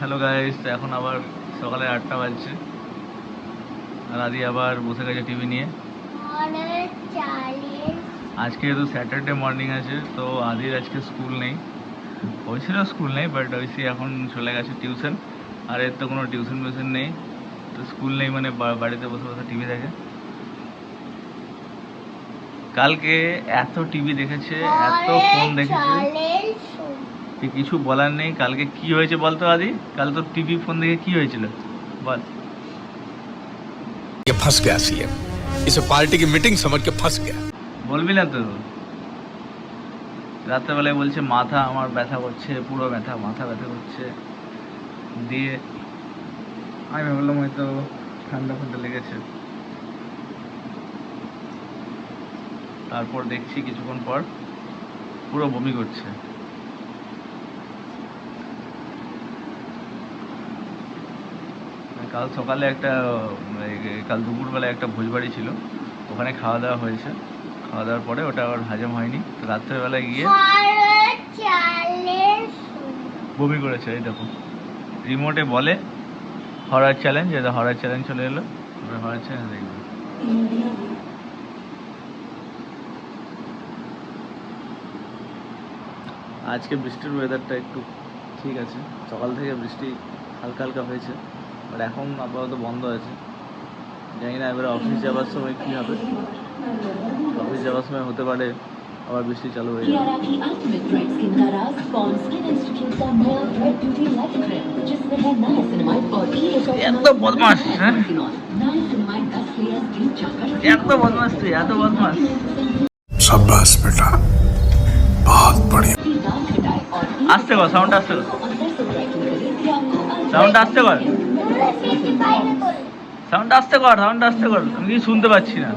Hello guys এখন আবার সকালে আটটা বাজছে। আর আদি আবার বসে গেছে টিভি নিয়ে। আজকে তো স্যাটারডে মর্নিং আছে, তো আদির আজকে স্কুল নেই। হয়েছিল স্কুল নেই বাট ওই ওইসি এখন চলে গেছে টিউশন আর এর তো কোনো টিউশন ফিউশন নেই। তো স্কুল নেই মানে বাড়িতে বসে বসে টিভি দেখে। কালকে এত টিভি দেখেছে, এত ফোন দেখেছে। যে কিছু বলার নেই কালকে কি হয়েছে বলতো আদি কাল তো টিভি ফোন দেখে কি হয়েছিল বল ये फंस गया सीएम इसे पार्टी की मीटिंग समझ के फंस गया বলবি না তো রাত্রেবেলায় বলছে মাথা আমার ব্যথা করছে পুরো ব্যথা মাথা ব্যথা করছে দিয়ে আমি ভাবলাম হয়তো ঠান্ডা ফান্ডা লেগেছে তারপর দেখছি কিছুক্ষণ পর পুরো বমি করছে কাল সকালে একটা কাল দুপুরবেলায় একটা ভোজবাড়ি ছিল, ওখানে খাওয়া দাওয়া হয়েছে। খাওয়া দাওয়ার পরে ওটা আবার হাজম হয়নি। তো রাত্রেবেলায় গিয়ে বমি করেছে, এই দেখো। রিমোটে বলে হরার চ্যালেঞ্জ এটা হরার চ্যালেঞ্জ চলে এলো। হরার চ্যালেঞ্জ দেখবে। আজকে বৃষ্টির ওয়েদারটা একটু ঠিক আছে। সকাল থেকে বৃষ্টি হালকা হালকা হয়েছে। বাট এখন আপাতত বন্ধ আছে জানি না এবারে অফিস যাওয়ার সময় কী হবে। অফিস যাওয়ার সময় হতে পারে আবার বৃষ্টি চালু হয়ে যাবে। এত বদমাস হ্যাঁ? এত বদমাস তুই এত বদমাস সাব্বাস বেটা বহুত বড়িয়া। আস্তে কর সাউন্ড আস্তে কর। সাউন্ড আস্তে কর। সাউন্ড আস্তে কর সাউন্ড আস্তে কর। আমি কিছু শুনতে পাচ্ছি না।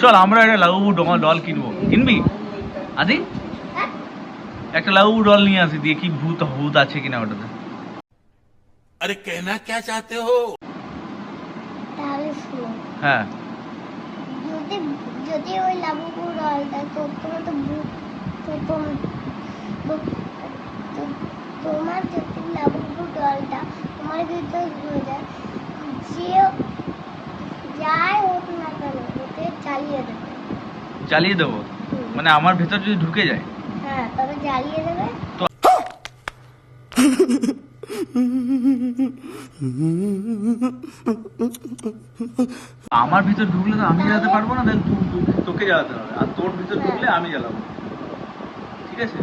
চল আমরা একটা লাউবু ডল কিনবো। কিনবি? আদি? একটা লাউবু ডল নিয়ে আসি দিয়ে কি ভূত ভূত আছে কিনা ওটাতে। আরে কেনা কে চাতে হো? হ্যাঁ। যদি ওই লাবু ডলটা তো তো ভূত তো যায় যে হোক না কেন ওকে দেবে। দেবো মানে আমার ভেতর যদি ঢুকে যায়। হ্যাঁ তবে জ্বালিয়ে দেবে আমার ভিতর ঢুকলে তো আমি জ্বালাতে পারব না, তাহলে তু- তু- তোকে জ্বালাতে হবে। আর তোর ভিতর ঢুকলে আমি জ্বালাবো। ঠিক আছে?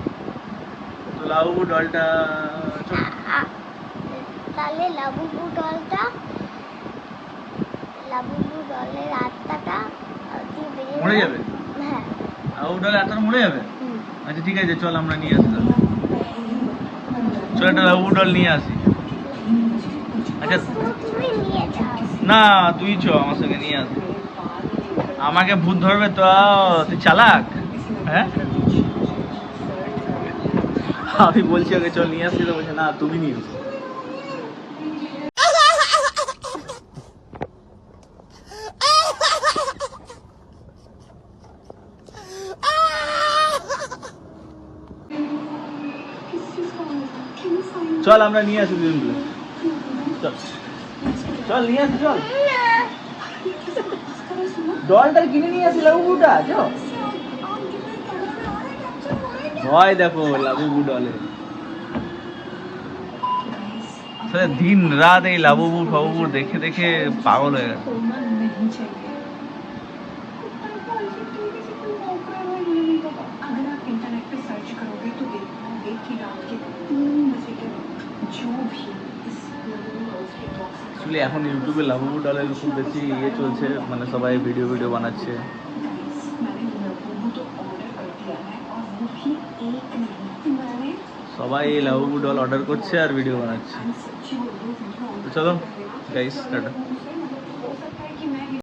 তো লাবু ডলটা তাহলে লাবুবু ডলটা লাবুবু ডলের আত্মাটা কি বেরিয়ে মরে যাবে? হ্যাঁ। ডল এত মরে যাবে? আচ্ছা ঠিক আছে চল আমরা নিয়ে আসি। চল একটা লাবু ডল নিয়ে আসি। আচ্ছা না তুই চ আমার সঙ্গে নিয়ে আসি। আমাকে ভূত ধরবে তো তুই চালাক? হ্যাঁ? আমি বলছি ওকে চল নিয়ে আসি তো বলছে না তুমি নিয়ে আসো। চল, আমরা নিয়ে আসি দুজন চল। চল, নিয়ে আসি, চল। ডলটা কিনে নিয়ে আসি লাবুবুটা চল ভয় দেখো লাবুবু ডলে আসলে দিন রাত এই লাভবুর ফাবুবুর দেখে দেখে পাগল হয়ে গেছে। অ্যাকচুয়ালি এখন ইউটিউবে লাভবু ডালের খুব বেশি ইয়ে চলছে মানে সবাই ভিডিও ভিডিও বানাচ্ছে। সবাই এই লাভবু ডল অর্ডার করছে আর ভিডিও বানাচ্ছে। ചോദം ഗൈസ് കേട്ടോ